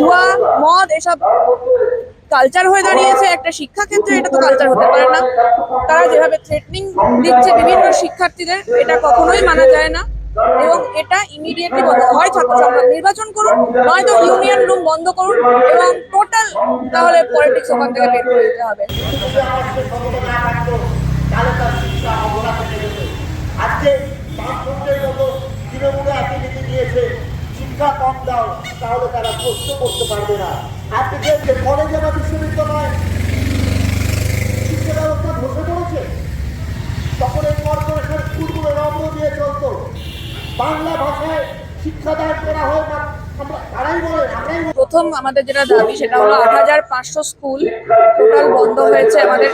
জুয়া, মদ, এসব কালচার হয়ে দাঁড়িয়েছে। একটা শিক্ষাক্ষেত্রে এটা তো কালচার হতে পারে না। তারা যেভাবে থ্রেটনিং দিচ্ছে বিভিন্ন শিক্ষার্থীদের, এটা কখনোই মানা যায় না। এবং এটা ইমিডিয়েটলি বন্ধ হয় ছাত্র সংসদ নির্বাচন করুন, নয়তো ইউনিয়ন রুম বন্ধ করুন এবং টোটাল তাহলে পলিটিক্স ওখান থেকে বের করে দিতে হবে। আজকে তৃণমূলে শিক্ষা কম দাও, তাহলে তারা প্রশ্ন করতে পারবে না। আপনি যে কলেজে বা বিশ্ববিদ্যালয় শিক্ষা ব্যবস্থা ধসে পড়েছে তখন এই কর্পোরেশন স্কুলগুলো দিয়ে চলতো। বাংলা ভাষায় শিক্ষাদান করা হয় না আমরা। প্রথম আমাদের যেটা দাবি, সেটা হলো আট হাজার পাঁচশো স্কুল টোটাল বন্ধ হয়েছে আমাদের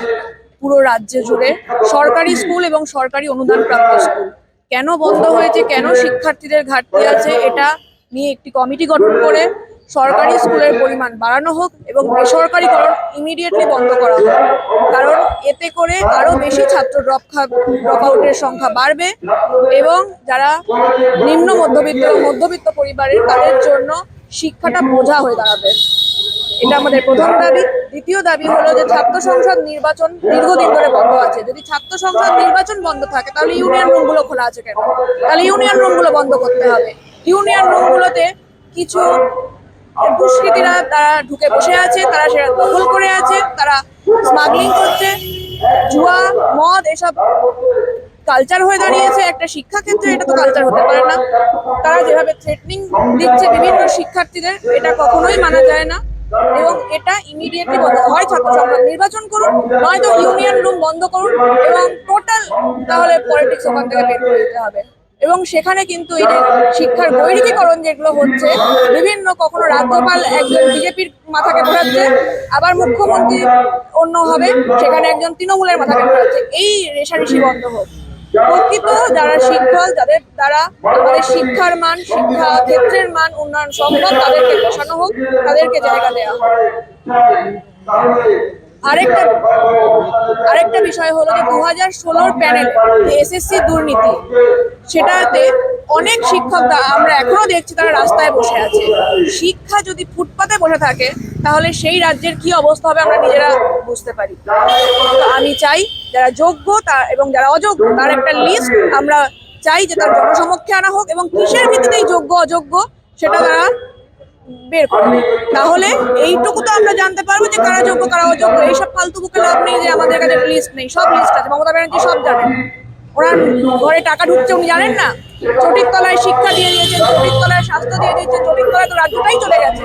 পুরো রাজ্য জুড়ে। সরকারি স্কুল এবং সরকারি অনুদান প্রাপ্ত স্কুল। কেন বন্ধ হয়েছে? কেন শিক্ষার্থীদের ঘাটতি আছে? এটা নিয়ে একটি কমিটি গঠন করে সরকারি স্কুলের পরিমাণ বাড়ানো হোক এবং বেসরকারিকরণ ইমিডিয়েটলি বন্ধ করা হোক। কারণ এতে করে আরও বেশি ছাত্র ড্রপ ড্রপ আউটের সংখ্যা বাড়বে এবং যারা নিম্ন মধ্যবিত্ত মধ্যবিত্ত পরিবারের তাদের জন্য শিক্ষাটা বোঝা হয়ে দাঁড়াবে। এটা আমাদের প্রথম দাবি। দ্বিতীয় দাবি হলো যে ছাত্র সংসদ নির্বাচন দীর্ঘদিন ধরে বন্ধ আছে। যদি ছাত্র সংসদ নির্বাচন বন্ধ থাকে, তাহলে ইউনিয়ন রুমগুলো খোলা আছে কেন? তাহলে ইউনিয়ন রুমগুলো বন্ধ করতে হবে। ইউনিয়ন রুমগুলোতে কিছু দুষ্কৃতীরা তারা ঢুকে বসে আছে, তারা সেটা দখল করে আছে, তারা স্মাগলিং করছে, জুয়া, মদ, এসব কালচার হয়ে দাঁড়িয়েছে। একটা শিক্ষাক্ষেত্রে এটা তো কালচার হতে পারে না। তারা যেভাবে থ্রেটনিং দিচ্ছে বিভিন্ন শিক্ষার্থীদের, এটা কখনোই মানা যায় না। এবং এটা ইমিডিয়েটলি বন্ধ হয় ছাত্র সংসদ নির্বাচন করুন, নয়তো ইউনিয়ন রুম বন্ধ করুন, এবং টোটাল তাহলে পলিটিক্স ওখান থেকে বের করে দিতে হবে। এবং সেখানে কিন্তু যে শিক্ষার বৈরিকীকরণ যেগুলো হচ্ছে, বিভিন্ন কখনো রাজ্যপাল একজন বিজেপির মাথাকে ঘোরাচ্ছে, আবার মুখ্যমন্ত্রী অন্য হবে, সেখানে একজন তৃণমূলের মাথাকে ঘোরাচ্ছে। এই রেশারেশি বন্ধ হোক। প্রকৃত যারা শিক্ষক, যাদের দ্বারা আমাদের শিক্ষার মান শিক্ষা ক্ষেত্রের মান উন্নয়ন সম্ভব তাদেরকে বসানো হোক, তাদেরকে জায়গা দেওয়া হোক। আরেকটা আরেকটা বিষয় হলো যে দু হাজার ষোলোর প্যানেল এসএসসি দুর্নীতি, সেটাতে অনেক শিক্ষক আমরা এখনও দেখছি তারা রাস্তায় বসে আছে। শিক্ষা যদি ফুটপাতে বসে থাকে, তাহলে সেই রাজ্যের কি অবস্থা হবে আমরা নিজেরা বুঝতে পারি। তো আমি চাই যারা যোগ্য তা এবং যারা অযোগ্য, তার একটা লিস্ট আমরা চাই যে তার জনসমক্ষে আনা হোক এবং কিসের ভিত্তিতেই যোগ্য, অযোগ্য, সেটা তারা বের করবে তাহলে এইটুকু তো আমরা জানতে পারব যে কারা যোগ্য, কারা অযোগ্য। এইসব ফালতু বুকে লাভ নেই যে আমাদের কাছে লিস্ট নেই। সব লিস্ট আছে। মমতা ব্যানার্জি সব জানেন ওনার ঘরে টাকা ঢুকছে, উনি জানেন না? চটির তলায় শিক্ষা দিয়ে দিয়েছেন, চটির তলায় স্বাস্থ্য দিয়ে দিয়েছেন, চটির তলায় তো রাজ্যটাই চলে গেছে।